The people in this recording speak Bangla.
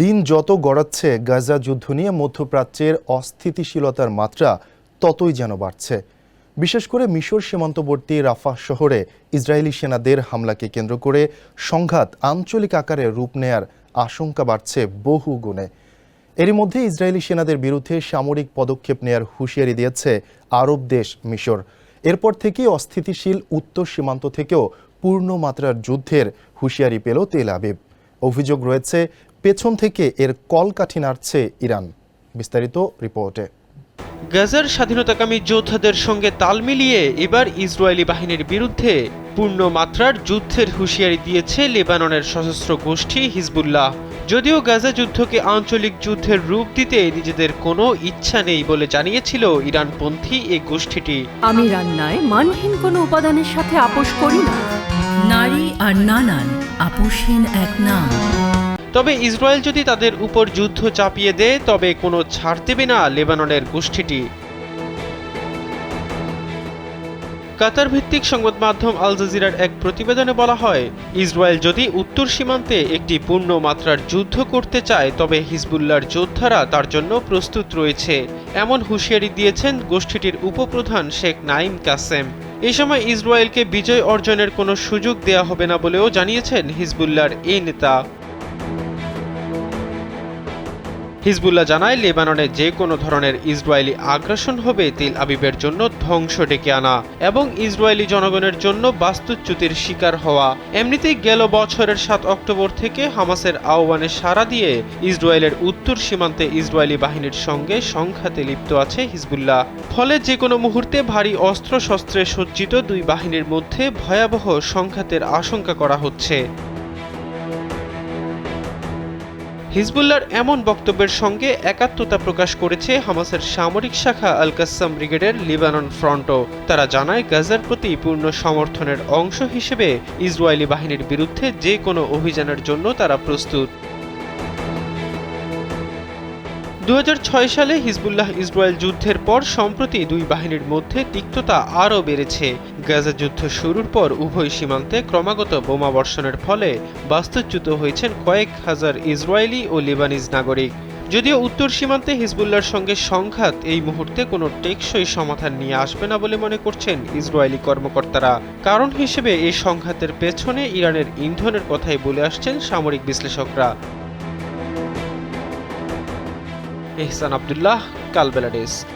দিন যত গড়াচ্ছে গাজা যুদ্ধ নিয়ে মধ্যপ্রাচ্যের অস্থিতিশীলতার মাত্রা ততই যেন বাড়ছে। বিশেষ করে মিশর সীমান্তবর্তী রাফা শহরে ইসরায়েলি সেনাদের হামলাকে কেন্দ্র করে সংঘাত আঞ্চলিক আকারে রূপ নেয়ার আশঙ্কা বাড়ছে বহু গুণে। এরই মধ্যে ইসরায়েলি সেনাদের বিরুদ্ধে সামরিক পদক্ষেপ নেয়ার হুঁশিয়ারি দিয়েছে আরব দেশ মিশর। এরপর থেকেই অস্থিতিশীল উত্তর সীমান্ত থেকেও পূর্ণমাত্রার যুদ্ধের হুঁশিয়ারি পেল তেল আবিব। অভিযোগ রয়েছে পেছন থেকে এর কলকাঠি নাড়ছে ইরান। বিস্তারিত রিপোর্টে। গাজার স্বাধীনতাকামী যোদ্ধাদের সঙ্গে তাল মিলিয়ে এবার ইসরায়েলি বাহিনীর বিরুদ্ধে পূর্ণ মাত্রার যুদ্ধের হুঁশিয়ারি দিয়েছে লেবাননের সশস্ত্র গোষ্ঠী হিজবুল্লাহ। যদিও গাজা যুদ্ধকে আঞ্চলিক যুদ্ধের রূপ দিতে নিজেদের কোনো ইচ্ছা নেই বলে জানিয়েছিল ইরানপন্থী এই গোষ্ঠীটি। আমি রান্নায় মানহীন কোনো উপাদানের সাথে আপোষ করি না। নারী আর নানান আপোষহীন এক নাম। তবে ইসরায়েল যদি তাদের উপর যুদ্ধ চাপিয়ে দেয়, তবে কোনো ছাড় দেবে না লেবাননের গোষ্ঠীটি। কাতার ভিত্তিক সংবাদ মাধ্যম আল জাজিরার এক প্রতিবেদনে বলা হয়, ইসরায়েল যদি উত্তর সীমান্তে একটি পূর্ণ মাত্রার যুদ্ধ করতে চায়, তবে হিজবুল্লাহর যোদ্ধারা তার জন্য প্রস্তুত রয়েছে। এমন হুঁশিয়ারি দিয়েছেন গোষ্ঠীটির উপপ্রধান শেখ নাইম কাসেম। এ সময় ইসরায়েলকে বিজয় অর্জনের কোনো সুযোগ দেয়া হবে না বলেও জানিয়েছেন হিজবুল্লাহর এই নেতা। হিজবুল্লাহ জানায়, লেবাননে যে কোনো ধরনের ইসরায়েলি আগ্রাসন হবে, তেল আবিবের জন্য ধ্বংস ডেকে আনা এবং ইসরায়েলি জনগণের জন্য বাস্তুচ্যুতির শিকার হওয়া। এমনিতেই গেল বছরের সাত অক্টোবর থেকে হামাসের আহ্বানে সাড়া দিয়ে ইসরায়েলের উত্তর সীমান্তে ইসরায়েলি বাহিনীর সঙ্গে সংঘাতে লিপ্ত আছে হিজবুল্লাহ। ফলে যে কোনো মুহূর্তে ভারী অস্ত্র শস্ত্রে সজ্জিত দুই বাহিনীর মধ্যে ভয়াবহ সংঘাতের আশঙ্কা করা হচ্ছে। হিজবুল্লাহর এমন বক্তব্যের সঙ্গে একাত্মতা প্রকাশ করেছে হামাসের সামরিক শাখা আল কাসাম ব্রিগেডের লিবানন ফ্রন্টও। তারা জানায়, গাজার প্রতি পূর্ণ সমর্থনের অংশ হিসেবে ইসরায়েলি বাহিনীর বিরুদ্ধে যে কোনো অভিযানের জন্য তারা প্রস্তুত। দু হাজার ছয় সালে হিজবুল্লাহ ইসরায়েল যুদ্ধের পর সম্প্রতি দুই বাহিনীর মধ্যে তিক্ততা আরও বেড়েছে। গাজা যুদ্ধ শুরুর পর উভয় সীমান্তে ক্রমাগত বোমা বর্ষণের ফলে বাস্তুচ্যুত হয়েছেন কয়েক হাজার ইসরায়েলি ও লিবানিজ নাগরিক। যদিও উত্তর সীমান্তে হিজবুল্লাহর সঙ্গে সংঘাত এই মুহূর্তে কোনো টেকসই সমাধান নিয়ে আসবে না বলে মনে করছেন ইসরায়েলি কর্মকর্তারা। কারণ হিসেবে এই সংঘাতের পেছনে ইরানের ইন্ধনের কথাই বলে আসছেন সামরিক বিশ্লেষকরা। এহসান আবদুল্লাহ কালবেলা ডেস্ক।